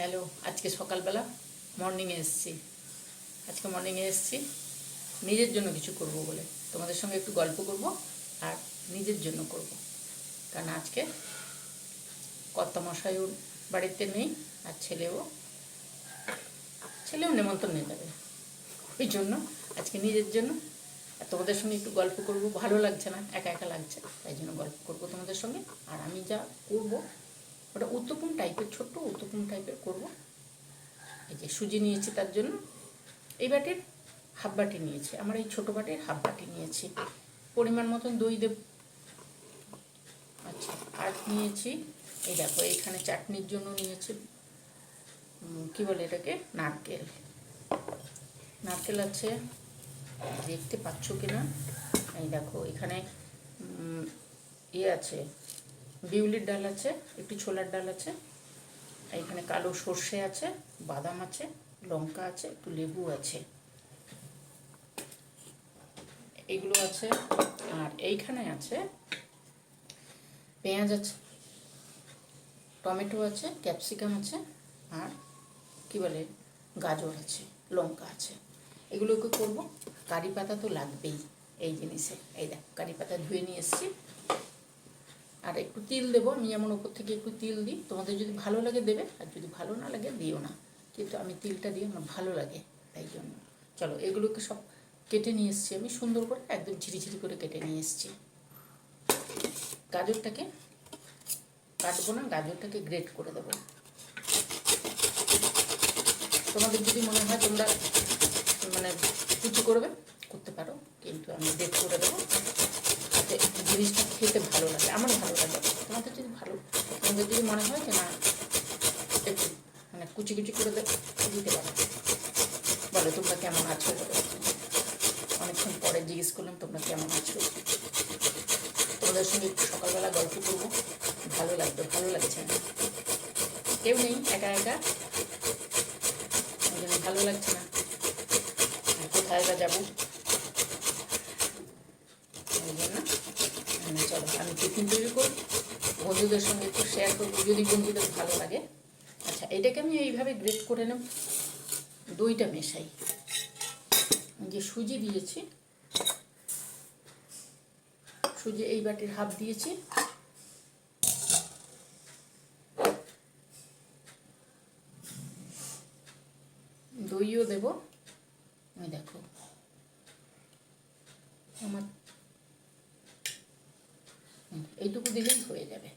Hello, আজকে সকালবেলা মর্নিংয়ে এসেছি। আজকে মর্নিংয়ে এসেছি, নিজের জন্য কিছু করব বলে। তোমাদের সঙ্গে একটু গল্প করব আর নিজের জন্য করব। কারণ আজকে কর্তামশাইও বাড়িতে নেই আর ছেলেও ছেলেও নেমন্তন্নে যাবে। ওই জন্য আজকে নিজের জন্য। আর তোমাদের সঙ্গে একটু গল্প করব, ভালো লাগছে না, একা একা লাগছে তাই জন্য গল্প করব তোমাদের সঙ্গে। আর আমি যা করব ওটা উত্তপম টাইপের ছোট্ট উত্তপম টাইপের করব। এই যে সুজি নিয়েছি তার জন্য। এই বাটির হাফ বাটি নিয়েছি। আমার এই ছোটো বাটির হাফ বাটি নিয়েছি। পরিমাণ মতন দই দেব। আচ্ছা আর নিয়েছি, এই দেখো, এইখানে চাটনির জন্য নিয়েছি কি বলে এটাকে? নারকেল। নারকেল আছে, দেখতে পাচ্ছ কি না এই দেখো, এখানে ইয়ে আছে বিউলির ডাল আছে, একটু ছোলার ডাল আছে এখানে কালো সর্ষে আছে, বাদাম আছে, লঙ্কা আছে, একটু লেবু আছে। এগুলো আছে, আর এইখানে আছে পেঁয়াজ আছে, টমেটো আছে, ক্যাপসিকাম আছে, আর কি বলে, গাজর আছে, লঙ্কা আছে। এগুলোকে করব, কারি পাতা তো লাগবেই এই জিনিসে। এই দেখ, কারি পাতা ধুয়ে নিয়ে এসেছি। আর একটু তিল দেবো। আমি যেমন ওপর থেকে একটু তিল দিই। তোমাদের যদি ভালো লাগে দেবে, আর যদি ভালো না লাগে দিও না। কিন্তু আমি তিলটা দিই, আমার ভালো লাগে তাই জন্য। চলো, এগুলোকে সব কেটে নিয়ে এসেছি আমি। সুন্দর করে একদম ঝিরিঝিরি করে কেটে নিয়ে এসেছি। গাজরটাকে কাটবো না, গাজরটাকে গ্রেট করে দেবো। তোমাদের যদি মনে হয় তোমরা মানে কুচি করবে, করতে পারো। কিন্তু আমি গ্রেট করে দেবো। জিনিসটা খেতে ভালো লাগে আমার ভালো লাগে। তোমাদের যদি ভালো তোমাদের যদি মনে হয় যে না, একটু মানে কুচি কুচি করে দিতে পারো। বলো, তোমরা কেমন আছো? অনেকক্ষণ পরে জিজ্ঞেস করলাম, তোমরা কেমন আছো? তোমাদের সঙ্গে একটু সকালবেলা গল্প করব। ভালো লাগবে, ভালো লাগছে না। কেউ নেই, একা একা? ভালো লাগছে না। কোথায় যাব? মানে চলো, আমি টিফিন তৈরি করব। বন্ধুদের সঙ্গে একটু শেয়ার করব, যদি বন্ধুদের ভালো লাগে। আচ্ছা এটাকে আমি এইভাবে গ্রেট করে নেব। দইটা মেশাই। যে সুজি দিয়েছি। সুজি এই বাটির হাফ দিয়েছি। দইও দেব ওই দেখো আমার হুম, এইটুকু দিলেই হয়ে যাবে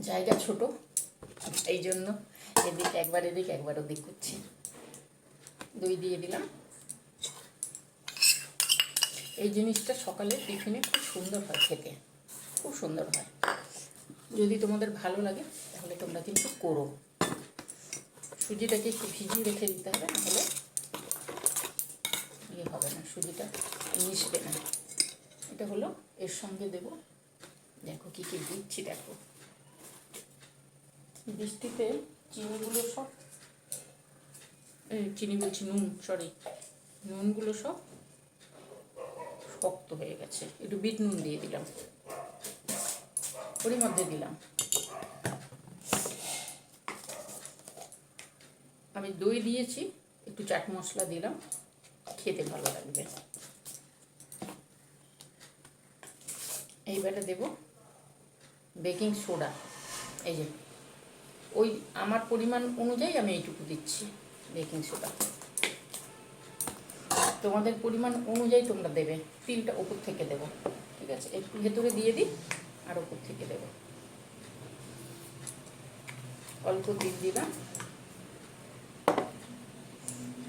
জায়গা ছোট। এই জন্য এদিক একবার এদিক, একবার ওদিক করছি। দই দিয়ে দিলাম। এই জিনিসটা সকালে টিফিনে খুব সুন্দর হয় খেতে। খুব সুন্দর হয়। যদি তোমাদের ভালো লাগে, তাহলে তোমরা কিন্তু করো। সুজিটাকে একটু ভিজিয়ে রেখে দিতে হবে, নাহলে ইয়ে হবে না, সুজিটা মিশবে না। এটা হলো, এর সঙ্গে দেব। দেখো কী কী দিচ্ছি, দেখো। বৃষ্টিতে চিনিগুলো সব? চিনি বলছি, নুন সরি নুনগুলো সব শক্ত হয়ে গেছে। একটু বিট নুন দিয়ে দিলাম। ওরই মধ্যে দিলাম। আমি দই দিয়েছি, একটু চাট মশলা দিলাম। খেতে ভালো লাগবে। এইবারে দেব বেকিং সোডা। এই যে ওই আমার পরিমাণ অনুযায়ী আমি এইটুকু দিচ্ছি বেকিং সোডা তোমাদের পরিমাণ অনুযায়ী তোমরা দেবে, তিলটা ওপর থেকে দেবো, ঠিক আছে? একটু ভেতরে দিয়ে দিই, আর ওপর থেকে দেবো। অল্প তিল দিলাম।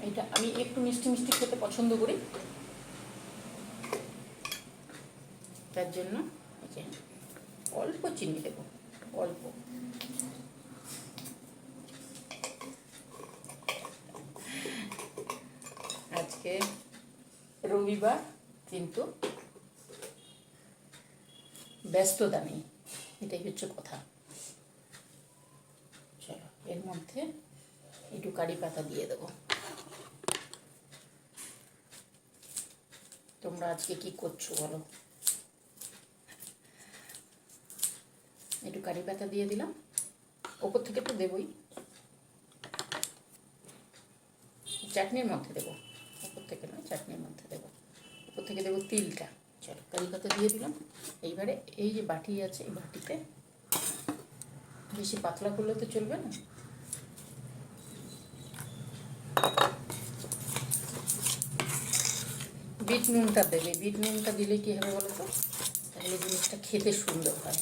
এটা আমি একটু মিষ্টি মিষ্টি খেতে পছন্দ করি। তার জন্য অল্প চিনি দেবো, অল্প আজকে রবিবার কিন্তু ব্যস্ততা নেই এটাই হচ্ছে কথা। চলো, এর মধ্যে একটু কারি পাতা দিয়ে দেবো। তোমরা আজকে কি করছ বলো? একটু কারি পাতা দিয়ে দিলাম। ওপর থেকে তো দেবই। চাটনির মধ্যে দেবো। ওপর থেকে নয়, চাটনির মধ্যে দেবো। থেকে দেবো তিলটা। চলো পাতা দিয়ে দিলাম। এইবারে এই যে বাটি আছে, এই বাটিতে বেশি পাতলা করলে তো চলবে না? বিট নুনটা দেবে। বিট নুনটা দিলে কী হবে বলো তো? তাহলে জিনিসটা খেতে সুন্দর হয়।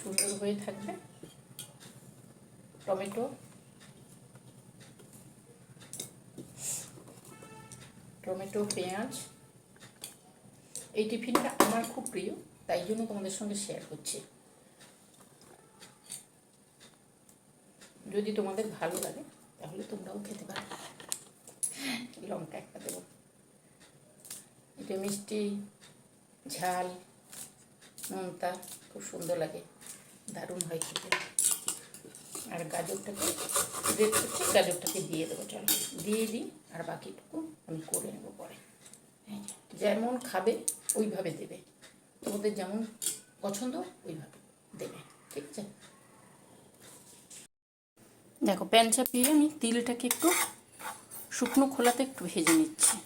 সুন্দর হয়ে থাকবে। টমেটো টমেটো, পেঁয়াজ। এই টিফিনটা আমার খুব প্রিয়, তাই জন্য তোমাদের সঙ্গে শেয়ার করছি। যদি তোমাদের ভালো লাগে, তাহলে তোমরাও খেতে পারো। লঙ্কা একটা দেবো। এটা মিষ্টি, ঝাল, নোনতা, খুব সুন্দর লাগে। দারুণ হয় খেতে। আর গাজরটাকে রেড করছি গাজরটাকে দিয়ে দেবো চলো। দিয়ে দিই আর বাকিটুকু আমি করে নেব পরে। হ্যাঁ, যেমন খাবে ওইভাবে দেবে। তোমাদের যেমন পছন্দ ওইভাবে দেবে ঠিক আছে? দেখো প্যান চাপিয়ে আমি তিলটাকে একটু শুকনো খোলাতে একটু ভেজে নিচ্ছি।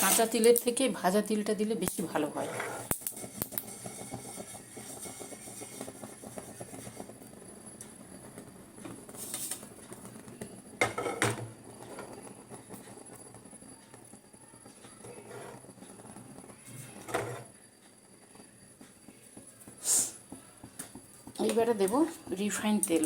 কাঁচা তিলের থেকে ভাজা তিলটা দিলে বেশি ভালো হয়। এইবারে দেব রিফাইন তেল।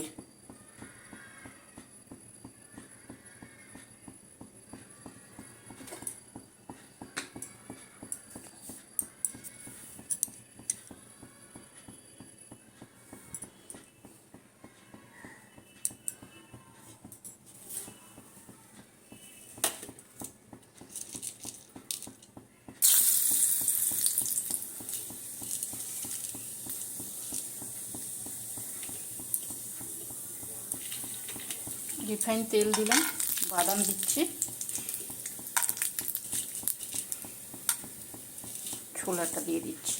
রিফাইন তেল দিলাম, বাদাম দিচ্ছি। ছোলাটা দিয়ে দিচ্ছি।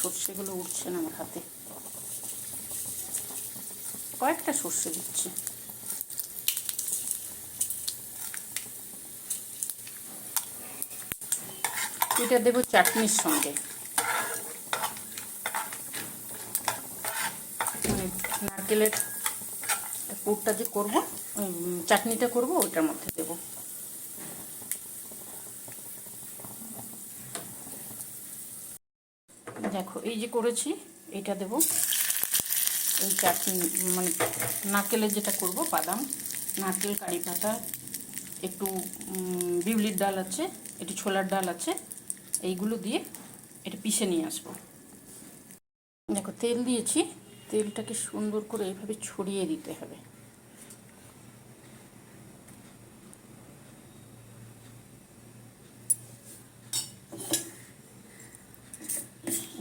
সর্ষেগুলো উঠছে না আমার হাতে। কয়েকটা সর্ষে দিচ্ছি। এটা দেবো চাটনির সঙ্গে মানে নারকেলের পুরটা যে করব চাটনিটা করব, ওইটার মধ্যে দেব। দেখো, এই যে করেছি এটা দেব। এই চাটনি মানে নারকেলের যেটা করব, বাদাম, নারকেল, কারি পাতা, একটু বিউলির ডাল আছে, একটু ছোলার ডাল আছে, এইগুলো দিয়ে এটা পিষে নিয়ে আসব। দেখো, তেল দিয়েছি তেলটাকে সুন্দর করে এইভাবে ছড়িয়ে দিতে হবে।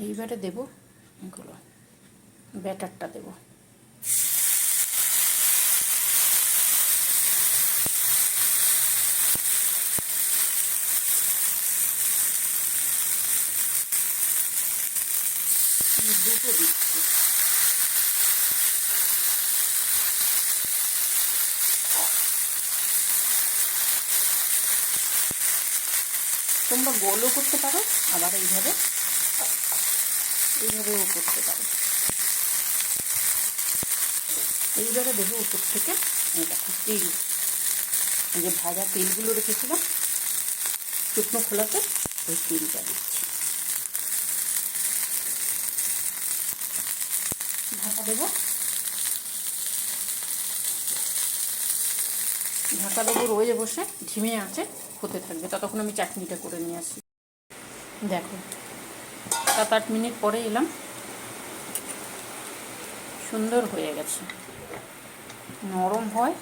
এইবারে দেব এগুলো ব্যাটারটা দেব আমি দুটো দিচ্ছি তোমরা গোলও করতে পারো, আবার এইভাবে, এইভাবেও করতে পারো। এইবারে দেবো উপর থেকে দেখো তিল যে ভাজা তেলগুলো রেখেছিলাম, শুকনো খোলাতে ওই তিলটা দিচ্ছি। ঢাকা দেবো। ঢাকা দেবো রোজে বসে ঝিমে আছে, হতে থাকবে। ততক্ষণ আমি চাটনিটা করে নিয়ে আসি। দেখো সাত আট মিনিট পরে এলাম। সুন্দর হয়ে গেছে। নরম হয়,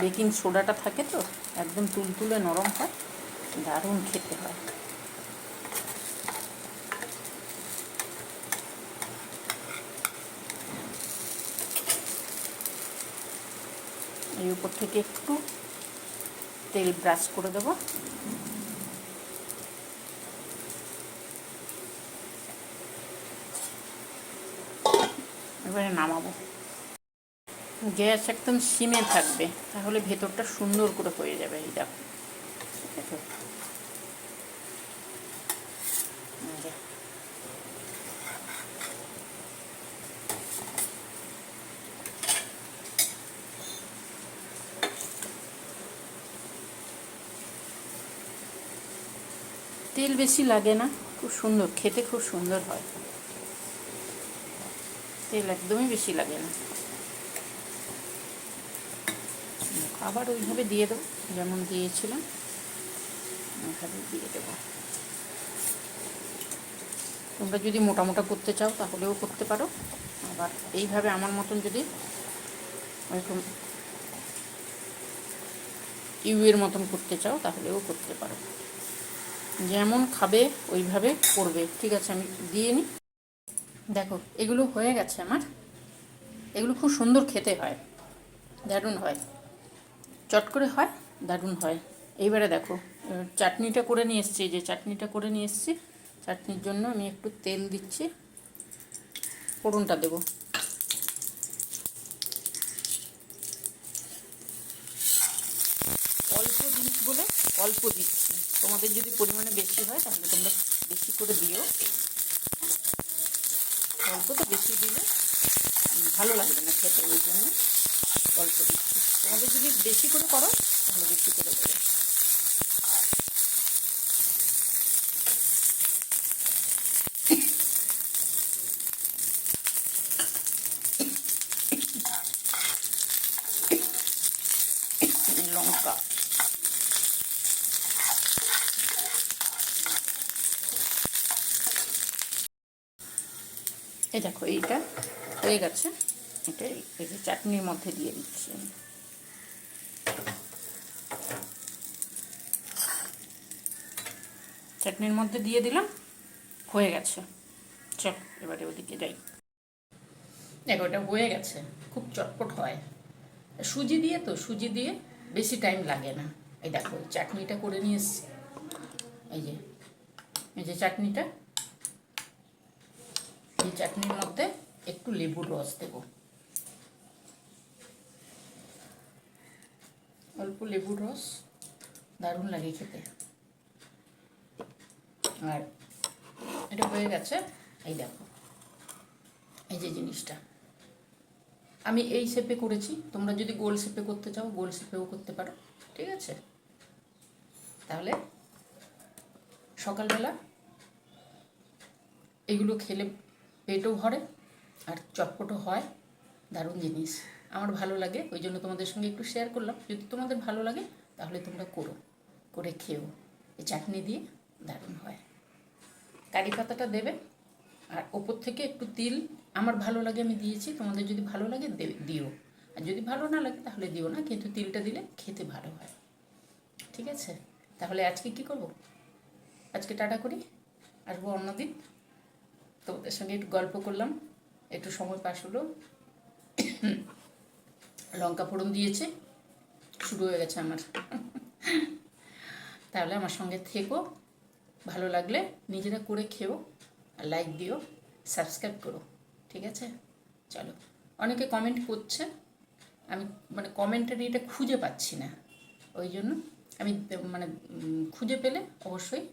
বেকিং সোডাটা থাকে তো, একদম তুলতুলে নরম হয়, দারুণ খেতে হয়। এই উপর থেকে একটু তেল ব্রাশ করে দেবো। এবারে নামাবো। গ্যাস একদম সিমে থাকবে, তাহলে ভেতরটা সুন্দর করে হয়ে যাবে, এই দেখো। ঠিক এই যে। তেল বেশি লাগে না, খুব সুন্দর, খেতে খুব সুন্দর হয়। তেল একদমই বেশি লাগে না। আবার ওইভাবে দিয়ে দেবো, যেমন দিয়েছিলাম ওইভাবে দিয়ে দেবো। তোমরা যদি মোটা মোটা করতে চাও, তাহলেও করতে পারো। আবার এইভাবে আমার মতন যদি ওইরকম ইউয়ের মতন করতে চাও, তাহলেও করতে পারো। যেমন খাবে, ওইভাবে করবে। ঠিক আছে, আমি দিয়ে নিই দেখো, এগুলো হয়ে গেছে আমার। এগুলো খুব সুন্দর খেতে হয়। দারুণ হয়। চট করে হয়, দারুণ হয়। এইবারে দেখো চাটনিটা করে নিয়ে এসছি। যে চাটনিটা করে নিয়ে এসছি। চাটনির জন্য আমি একটু তেল দিচ্ছি। ফোড়নটা দেবো অল্প জিনিস বলে অল্প দিচ্ছি। তোমাদের যদি পরিমাণে বেশি হয়, তাহলে তোমরা বেশি করে দিও। অল্প তো বেশি দিলে ভালো লাগবে না খেতে, ওই জন্য অল্প দিচ্ছি। তোমাদের যদি বেশি করে করো, তাহলে বেশি করে দেবে লঙ্কা এই দেখো, এইটা হয়ে গেছে। এটা এই যে চাটনির মধ্যে দিয়ে দিচ্ছি। চাটনির মধ্যে দিয়ে দিলাম, হয়ে গেছে। চল, এবারে ওদিকে যাই। দেখো, এটা হয়ে গেছে, খুব চটপট হয়। সুজি দিয়ে তো, সুজি দিয়ে বেশি টাইম লাগে না। এই দেখো চাটনিটা করে নিয়ে এসছি। এই যে এই যে চাটনিটা। এই চাটনির মধ্যে একটু লেবুর রস দেব। অল্প লেবুর রস, দারুণ লাগে খেতে। আর এটা হয়ে গেছে, এই দেখো, এই যে জিনিসটা। আমি এই শেপে করেছি, তোমরা যদি গোল শেপে করতে চাও, গোল শেপেও করতে পারো, ঠিক আছে? তাহলে সকালবেলা এগুলো খেলে পেটও ভরে আর চটপটও হয়, দারুণ জিনিস। আমার ভালো লাগে, ওই জন্য তোমাদের সঙ্গে একটু শেয়ার করলাম। যদি তোমাদের ভালো লাগে, তাহলে তোমরা করো, করে খেও। এই চাটনি দিয়ে দারুণ হয়। কারি পাতাটা দেবে, আর ওপর থেকে একটু তিল, আমার ভালো লাগে আমি দিয়েছি, তোমাদের যদি ভালো লাগে দিও। আর যদি ভালো না লাগে, তাহলে দিও না, কিন্তু তিলটা দিলে খেতে ভালো হয়। ঠিক আছে? তাহলে আজকে কি করব? আজকে টাটা করি, আসব অন্যদিন। তোমাদের সঙ্গে একটু গল্প করলাম। একটু সময় পাস হলো। লঙ্কা ফোড়ন দিয়েছে। শুরু হয়ে গেছে আমার। তাহলে আমার সঙ্গে থেকো। ভালো লাগলে নিজেরা করে খেও। আর লাইক দিও। সাবস্ক্রাইব করো। ঠিক আছে? চলো। অনেকে কমেন্ট করছে। আমি মানে কমেন্টের এটা খুঁজে পাচ্ছি না। ওই জন্য আমি মানে খুঁজে পেলে অবশ্যই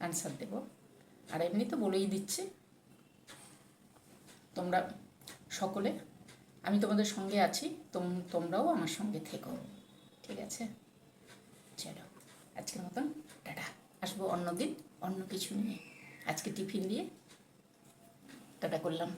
আনসার দেব। আর এমনি তো বলেই দিচ্ছি, তোমরা সকলে, আমি তোমাদের সঙ্গে আছি, তোম, তোমরাও আমার সঙ্গে থেকো, ঠিক আছে? চলো, আজকের মতন, টাটা। আসব অন্য দিন, অন্য কিছু নিয়ে। আজকে টিফিন দিয়ে, টাটা করলাম।